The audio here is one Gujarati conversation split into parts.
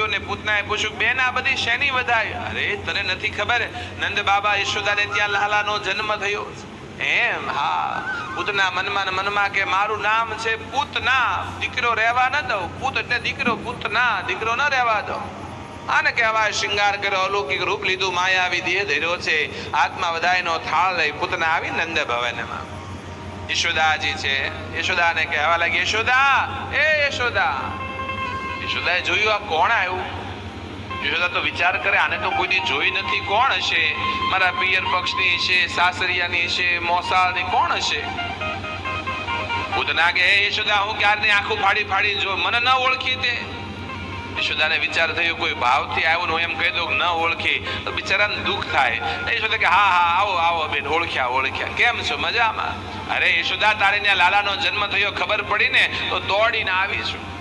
ગોપીઓને પૂતનાએ પૂછ્યું બેન, આ બધી શેની વધાય? અરે, તને નથી ખબર. નંદ બાબા યશોદાને ત્યાં લાલાનો જન્મ થયો. એમ? હા. પૂતના મનમાં મનમાં કે મારું નામ છે પૂતના. દીકરો રહેવા ન દઉં. પૂત એટલે દીકરો પૂતના. દીકરો ન રહેવા દઉં. આને કહેવાય શિંગાર કર્યો અલૌકિક રૂપ લીધું, માયાવી દેહ ધર્યો છે. આત્મા વધાયનો થાળ લઈ પૂતના આવી નંદ ભવનમાં. યશોદાજી છે. યશોદાને કહેવા લાગી યશોદા, એ યશોદા. યશોદાએ જોયું આ કોણ આવ્યું? યશોદા તો વિચાર કરે, આને તો કોઈથી જોઈ નથી કોણ હશે? મારા પિયર પક્ષની છે સાસરિયાની છે મોસાળની કોણ હશે? પૂતના કે "હે યશોદા, હું ક્યારની આંખો ફાડી ફાડી જો મને ન ઓળખી તે. યશોદાને વિચાર થયો, કોઈ ભાવથી આવ્યો ને હું એમ કહી દઉં ન ઓળખી. તો બિચારાને દુઃખ થાય. યશોદા કે, હા હા, આવો આવો, બેન, ઓળખ્યા ઓળખ્યા. કેમ છો? મજામાં? અરે યશોદા, તારે ત્યાં લાલાનો જન્મ થયો, ખબર પડી ને? તો દોડીને આવી છું.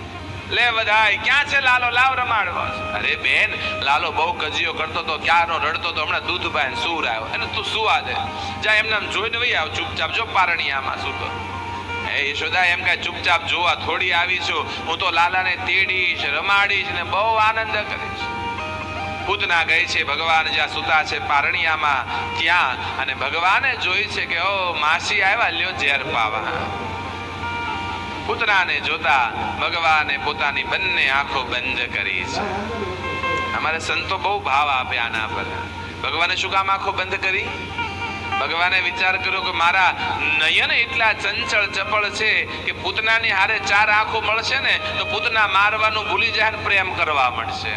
લે બધાય, ક્યાં છે લાલો? લાવ રમાડવો અરે બેન, લાલો બહુ કજીયો કરતો તો, ક્યારનો રડતો તો, હમણાં દૂધ પાય સૂર આવ્યો. એને તું સુવા દે. જા, એમને આમ જોઈને વહી આવ, ચૂપચાપ. જો પારણિયામાં સૂતો એ યશોદા, એમ કાંઈ ચૂપચાપ જોવા થોડી આવી છું. હું તો લાલાને તેડીશ, રમાડીશ ને બહુ આનંદ કરીશ. પૂતના ગઈ છે ભગવાન, જ્યાં સુતા છે પારણિયામાં, ત્યાં. અને ભગવાને જોઈ છે કે, ઓ, માસી આવ્યા લ્યો ઝેર પાવા. પૂતનાને જોતા ભગવાને પોતાની બંને આંખો બંધ કરી છે. અમારે સંતો બહુ ભાવ આપે આના પર. ભગવાને શું કામ આંખો બંધ કરી? ભગવાને વિચાર કર્યો કે મારા નયન એટલા ચંચળ ચપળ છે કે પૂતનાની હારે ચાર આંખો મળશે ને, તો પૂતના મારવાનું ભૂલી જાય ને પ્રેમ કરવા મળશે?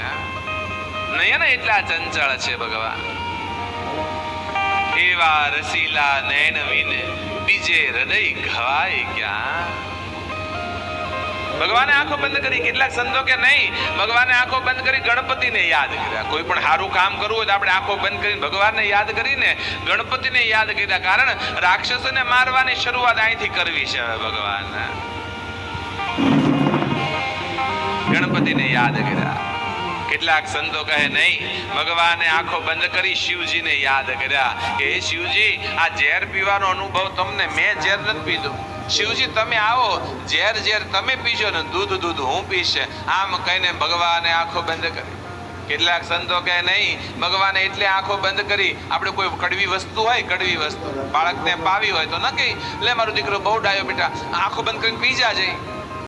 નયન એટલા ચંચળ છે ભગવાન. એવા રસીલા નયન વિને બીજે હૃદય ઘવાય ક્યાં? ભગવાને આંખો બંધ કરી કેટલાક સંતો કે નહીં? ભગવાને આંખો બંધ કરી ગણપતિને યાદ કર્યા. કોઈ પણ સારું કામ કરવું હોય તો આપણે આંખો બંધ કરીને ભગવાનને યાદ કરીને ગણપતિને યાદ કર્યા. કારણ રાક્ષસોને મારવાની શરૂઆત અહીંથી કરવી છે હવે ગણપતિને યાદ કર્યા. કેટલાક સંતો કહે નહીં, ભગવાને આંખો બંધ કરી શિવજીને યાદ કર્યા. કે શિવજી, આ ઝેર પીવાનો અનુભવ તમને મેં ઝેર નથી પીધું. શિવજી, તમે આવો. ઝેર ઝેર, તમે પીશો ને દૂધ દૂધ હું પીશ. આમ કહીને ભગવાને આંખો બંધ કરી. કેટલાક સંતો કહે નહીં, ભગવાને એટલે આંખો બંધ કરી. આપણે કોઈ કડવી વસ્તુ હોય, કડવી વસ્તુ. બાળકને પાવી હોય તો ન કહી. લે મારો દીકરો, બહુ ડાયો બેટા. આંખો બંધ કરીને પી જા જઈ.